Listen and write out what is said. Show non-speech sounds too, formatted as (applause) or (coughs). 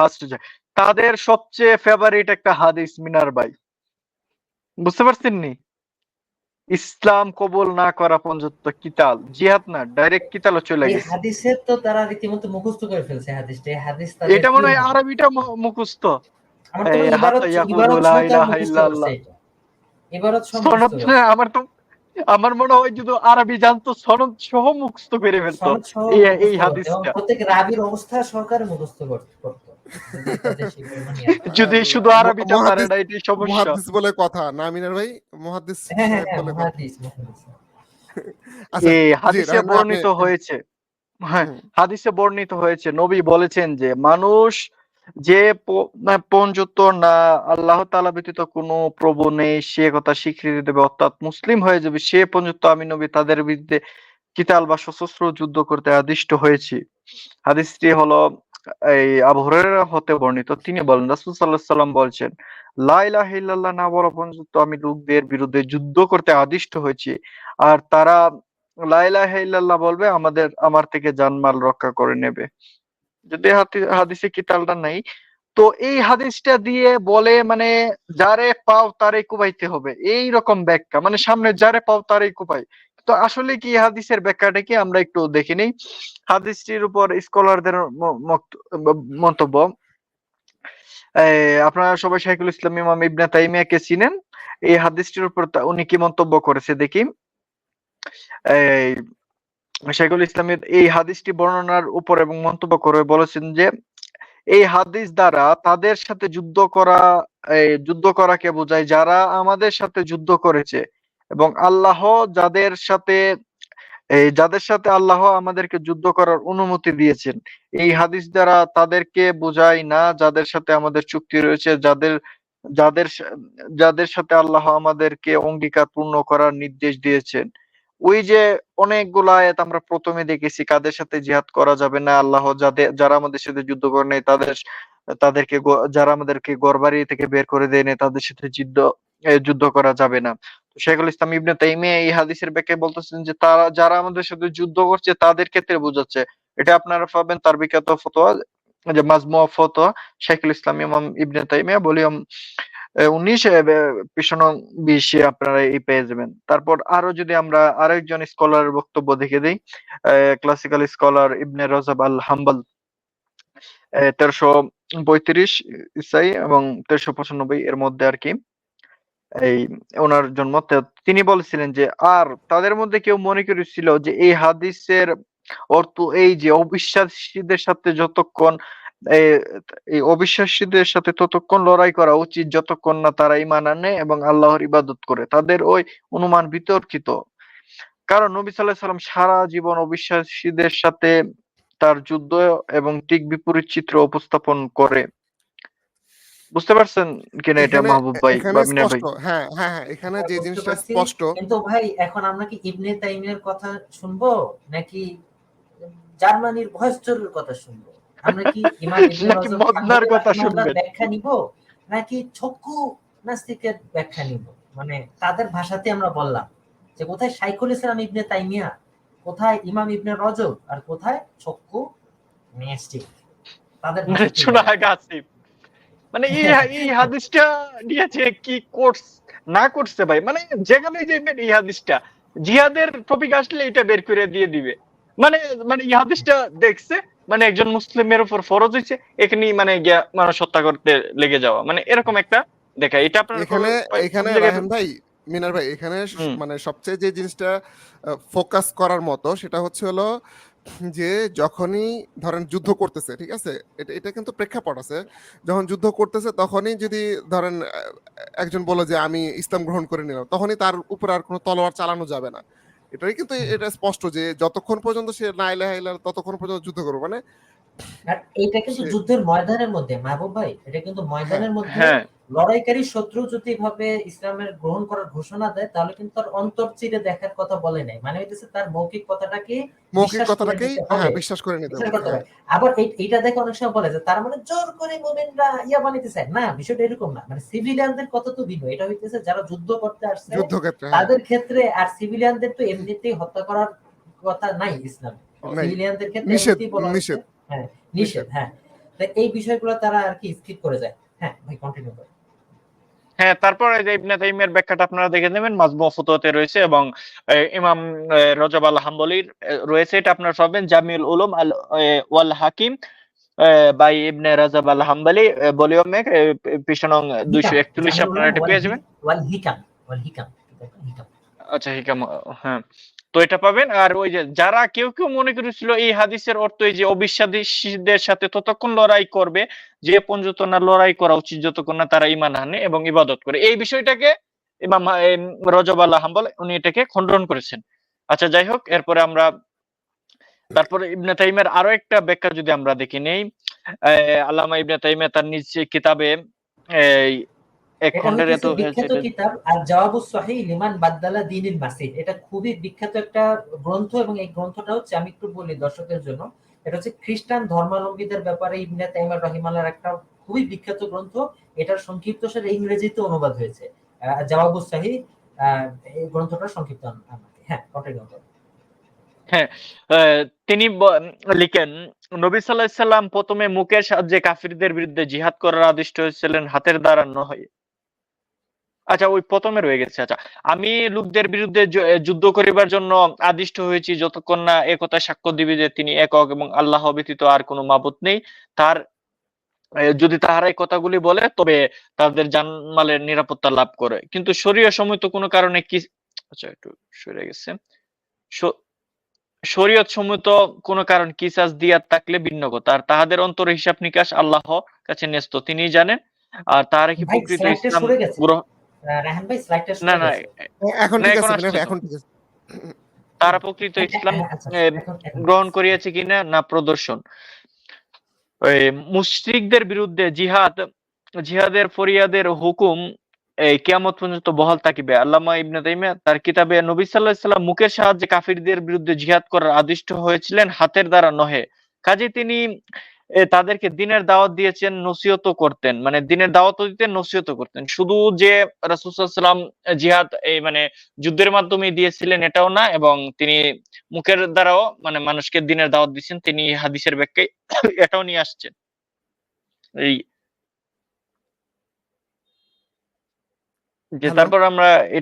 First তাদের সবচেয়ে favourite একটা হাদিস মিনার ভাই বুঝতে পারছেন নি? ইসলাম কবুল না করা পর্যন্ত কিতাল জিহাদ না ডাইরেক্ট কিতালও চলে গেছে। হাদিসের তো তারা রীতিমতো মুখস্থ করে ফেলছে হাদিসটা হাদিস এটা মনে হয় আরবিটা মুখস্থ। আমার তো মনে হয় ইবারত ইবারত লা ইলাহা ইল্লাল্লাহ। ইবারত সহ সনদ আমার তো আমার মনে হয় যদি আরবি জানতো সনদ সহ মুখস্থ করে ফেলতো। এই- হাদিসটা। প্রত্যেক রাবির অবস্থা সরকার মুখস্থ কর- করতো। (laughs) যদি শুধু আরবিটা পারে না এটাই সমস্যা। মুহাদ্দিস বলে কথা না মিনার ভাই? মুহাদ্দিস হ্যাঁ হ্যাঁ বলে মুহাদ্দিস (laughs) আচ্ছা এই হাদিসে বর্ণিত হয়েছে। হ্যাঁ হাদিসে বর্ণিত হয়েছে নবী বলেছেন যে মানুষ যে প- না আল্লাহ তাআলা ব্যতীত কোনো প্রভু নেই সে কথা স্বীকৃতি দেবে। অর্থাৎ মুসলিম হয়ে যাবে সে পর্যন্ত আমি নবী তাদের বিরুদ্ধে কিতাল বা সশস্ত্র যুদ্ধ করতে আদিষ্ট হয়েছি। হাদিসটি হলো এই আবু হুরায়রা হতে বর্ণিত, তিনি বলেন বলছেন না বলা পর্যন্ত আমি লোকদের বিরুদ্ধে যুদ্ধ করতে আদিষ্ট হয়েছি। আর তারা লা ইলাহা ইল্লাল্লাহ বলবে, আমাদের, আমার থেকে জানমাল রক্ষা করে নেবে। যদি হাদিসে কিতালটা নাই? তো এই হাদিসটা দিয়ে বলে মানে যারে পাও তারে কুবাইতে হবে। এই রকম ব্যাখ্যা মানে সামনে যারে পাও তারে কুবাই। তো আসলে কি হাদিসের ব্যাখ্যাটা কি? আমরা একটু দেখে নিই। হাদিসটির উপর স্কলারদের মন্তব্য। আপনারা সবাই শাইখুল ইসলাম ইমাম ইবনে তাইমিয়াকে চিনেন? এই হাদিসটির উপর উনি কি মন্তব্য করেছে দেখি। এই শাইখুল ইসলামের এই হাদিসটি বর্ণনার উপর এবং মন্তব্য করে বলেছেন যে, এই হাদিস দ্বারা তাদের সাথে যুদ্ধ করা যুদ্ধ করাকে বোঝায়? যারা আমাদের সাথে যুদ্ধ করেছে এবং আল্লাহ যাদের সাথে যাদের সাথে আল্লাহ আমাদেরকে যুদ্ধ করার অনুমতি দিয়েছেন, এই হাদিস দ্বারা তাদেরকে বোঝায় না যাদের সাথে আমাদের চুক্তি রয়েছে, যাদের যাদের যাদের সাথে আল্লাহ আমাদেরকে অঙ্গীকার পূর্ণ করার নির্দেশ দিয়েছেন। ওই যে অনেকগুলো আয়াত আমরা প্রথমে দেখেছি, কাদের সাথে জিহাদ করা যাবে না, আল্লাহ যাদের, যারা আমাদের সাথে যুদ্ধ করে নেই, তাদের, তাদেরকে যারা আমাদেরকে গড়বাড়ি থেকে বের করে দেয় তাদের সাথে যুদ্ধ যুদ্ধ করা যাবে না। শেখুল ইসলাম ইবনে তাইমিয়া এই হাদিসের ব্যাখ্যায় বলতেছেন যে, তারা, যারা আমাদের সাথে যুদ্ধ করছে, তাদের ক্ষেত্রে বোঝাচ্ছে। এটা আপনারা পাবেন তার বিখ্যাত ফতোয়া, যে মাজমুয়া ফতোয়া, শেখুল ইসলাম ইমাম ইবনে তাইমিয়া, ভলিউম উনিশ পিছন বিশে আপনারা এই পেয়ে যাবেন। তারপর আরও যদি আমরা আরেকজন স্কলারের বক্তব্য দেখে দিই classical scholar Ibn Rajab al Hanbal তেরোশো পঁয়ত্রিশ, ইসাই এবং তেরোশো পঁচানব্বই এর মধ্যে আর কি। এই ওনার জন্ম। তিনি বলেছিলেন যে, আর তাদের মধ্যে কেউ মনে করেছিল যে, এই হাদিসের অর্থ এই যে, অবিশ্বাসীদের সাথে যতক্ষণ এই অবিশ্বাসীদের সাথে ততক্ষণ লড়াই করা উচিত, যতক্ষণ না তারা ইমান আনে এবং আল্লাহর ইবাদত করে, তাদের ওই অনুমান বিতর্কিত। কারণ নবী সাল্লাহ সাল্লাম সারা জীবন অবিশ্বাসীদের সাথে তার যুদ্ধ এবং ঠিক বিপরীত চিত্র উপস্থাপন করে। বুঝতে পারছেন কিনা এটা মাহবুব ভাই মিনার ভাই? হ্যাঁ হ্যাঁ হ্যাঁ এখানে যে জিনিসটা স্পষ্ট। কিন্তু ভাই এখন আমরা কি ইবনে তাইমিয়ার কথা শুনব নাকি জার্মানির ভয়েসচরের কথা শুনব? আমরা কি (laughs) ইমাম ইবনে মদনার কথা শুনবেন? ব্যাখ্যা নিব নাকি ছক্কু নাস্তিকের ব্যাখ্যা নিব? মানে তাদের ভাষাতে আমরা বললাম যে কোথায় শাইখুল ইসলাম ইবনে তাইমিয়া কোথায় ইমাম ইবনে রজব আর কোথায় ছক্কু নাস্তিক? তাদের মানে গাছিব (laughs) মানে এই এই হাদিসটা নিয়েছে কি কোর্স না করছে ভাই। মানে যেখানে যাবেন এই হাদিসটা। জিহাদের টপিক আসলে এটা বের করে দিয়ে দিবে। মানে মানে এই হাদিসটা দেখছে মানে একজন মুসলিমের উপর ফরজ হয়েছে এখানে মানে গিয়া মানুষ হত্যা করতে লেগে যাওয়া। মানে এরকম একটা দেখা এটা আপনার এখানে এখানে রায়হান ভাই মিনার ভাই এখানে মানে সবচেয়ে যে জিনিসটা ফোকাস করার মতো সেটা হচ্ছে হলো যে যখনই ধরেন যুদ্ধ করতেছে ঠিক আছে? এটা এটা কিন্তু প্রেক্ষাপট আছে। যখন যুদ্ধ করতেছে তখনই যদি ধরেন একজন বলে যে আমি ইসলাম গ্রহণ করে নিলাম তখনই তার উপর আর কোনো তলোয়ার চালানো যাবে না। এটাই কিন্তু এটা স্পষ্ট যে যতক্ষণ পর্যন্ত সে না ইলাহা ততক্ষণ পর্যন্ত যুদ্ধ করবে। মানে আর এইটা কিন্তু যুদ্ধের ময়দানের মধ্যে মাহবুব ভাই এটা কিন্তু ময়দানের মধ্যে হ্যাঁ লড়াইকারী শত্রু যদি ভাবে ইসলামের গ্রহণ করার ঘোষণা দেয় তাহলে কিন্তু তার অন্তর চিরে দেখার কথা বলে নাই। মানে হইতেছে তার মৌখিক কথাটাকে মৌখিক হবে। হ্যাঁ বিশ্বাস করে নিতে হবে। আবার এইটা দেখে অনেক সময় বলে যে তার মানে জোর করে মোমেনরা ইয়া বানাইতে চায়। না বিষয়টা এরকম না। মানে সিভিলিয়ানদের কথা তো ভিন্ন। এটা হইতেছে যারা যুদ্ধ করতে আসছে হ্যাঁ। তাদের ক্ষেত্রে আর সিভিলিয়ানদের তো এমনিতেই হত্যা করার কথা নাই ইসলাম। সিভিলিয়ানদের ক্ষেত্রে নিষেধ, হ্যাঁ নিষেধ হ্যাঁ। তো এই বিষয়গুলো তারা আর কি স্কিপ করে যায়। হ্যাঁ ভাই কন্টিনিউ করুন হ্যাঁ তারপরে যে ইবনে তাইমিয়ার ব্যাখ্যাটা আপনারা দেখে নেবেন মাজমু ফতুয়াতে রয়েছে এবং ইমাম রজব আল হাম্বলির রয়েছে এটা আপনারা পাবেন Jamiul Ulum al wal Hakim by Ibn Rajab al Hanbali ভলিউমে পিছনং দুইশো একচল্লিশ আপনারা এটা পেয়ে যাবেন। ওয়াল হিকাম ওয়াল হিকাম। আচ্ছা হিকাম হ্যাঁ। তো এটা পাবেন। আর ওই যে যারা কেউ কেউ মনে করেছিল এই হাদিসের অর্থ এই যে অবিশ্বাসীদের সাথে ততক্ষণ লড়াই করবে, যে পর্যন্ত না লড়াই করা উচিত যতক্ষণ না তারা ইমান আনে এবং ইবাদত করে। এই বিষয়টাকে ইমাম রজব আল্লাহ হাম্বল উনি এটাকে খণ্ডন করেছেন। আচ্ছা যাই হোক, এরপরে আমরা তারপরে ইবনে তাইমের আরও একটা ব্যাখ্যা যদি আমরা দেখি নেই। আল্লামা ইবনে তাইমিয়া তার নিজ কিতাবে এক খণ্ডের এত বিখ্যাত কিতাব আর জওয়াবুস লিমান বাদদালা মাসিদ এটা খুবই বিখ্যাত একটা গ্রন্থ এবং এই গ্রন্থটা হচ্ছে আমি একটু বলি দর্শকদের জন্য এটা হচ্ছে খ্রিস্টান ধর্মাবলম্বীদের ব্যাপারে ইবনে তাইমার রহিমাল্লাহর একটা খুবই বিখ্যাত গ্রন্থ। এটার সংক্ষিপ্ত সার ইংরেজিতে অনুবাদ হয়েছে। আহ, জওয়াবুস সহিহ আহ, এই গ্রন্থটার সংক্ষিপ্ত হ্যাঁ কন্টিনিউ করুন আহ, তিনি লিখেন নবী সাল্লাহ সাল্লাম প্রথমে মুখের সাহায্যে কাফিরদের বিরুদ্ধে জিহাদ করার আদিষ্ট হয়েছিলেন হাতের দ্বারা নয়। আচ্ছা ওই প্রথমে রয়ে গেছে। আচ্ছা আমি লোকদের বিরুদ্ধে যুদ্ধ করিবার জন্য আদিষ্ট হয়েছি। যতক্ষণ না একথা সাক্ষ্য দিবে যে তিনি একক এবং আল্লাহ ব্যতীত আর কোনো মাবুত নেই। তার যদি তাহারা এই কথাগুলি বলে তবে তাদের জানমালের নিরাপত্তা লাভ করে। কিন্তু শরীয় সময় তো কোনো কারণে কি আচ্ছা একটু সরে গেছে। শরীয়ত সম্মত কোন কারণ কি কিসাস দিয়া থাকলে ভিন্ন কথা। আর তাহাদের অন্তর হিসাব নিকাশ আল্লাহ কাছে ন্যস্ত তিনি জানেন। আর তাহারা কি প্রকৃত ইসলাম গ্রহণ রাহান ভাই স্লাইডটা না না এখন ঠিক আছে আসছে বিনয় ভাই, তো। এখন ঠিক আছে। তারা প্রকৃত ইসলাম আচ্ছা, এখন- গ্রহণ করিয়াছে কিনা না প্রদর্শন। ওই মুশরিকদের বিরুদ্ধে জিহাদ জিহাদের ফরিয়াদের হুকুম এই কিয়ামত পর্যন্ত বহাল থাকিবে। আল্লামা ইবনে তাইমিয়া তার কিতাবে নবী সাল্লাল্লাহু আলাইহি সাল্লাম মুখের সাহায্যে কাফিরদের বিরুদ্ধে জিহাদ করার আদিষ্ট হয়েছিলেন হাতের দ্বারা নহে। কাজে তিনি তাদেরকে দিনের দাওয়াত দিয়েছেন নসিহত করতেন। মানে দিনের দাওয়াত দিতেন নসিহত করতেন। শুধু যে রাসূল সাল্লাল্লাহু আলাইহি সাল্লাম জিহাদ এই মানে যুদ্ধের মাধ্যমে দিয়েছিলেন এটাও না এবং তিনি মুখের দ্বারাও মানে মানুষকে দিনের দাওয়াত দিচ্ছেন তিনি হাদিসের ব্যাখ্যায় (coughs) এটাও নিয়ে আসছেন। এই যে তারপর আমরা এটা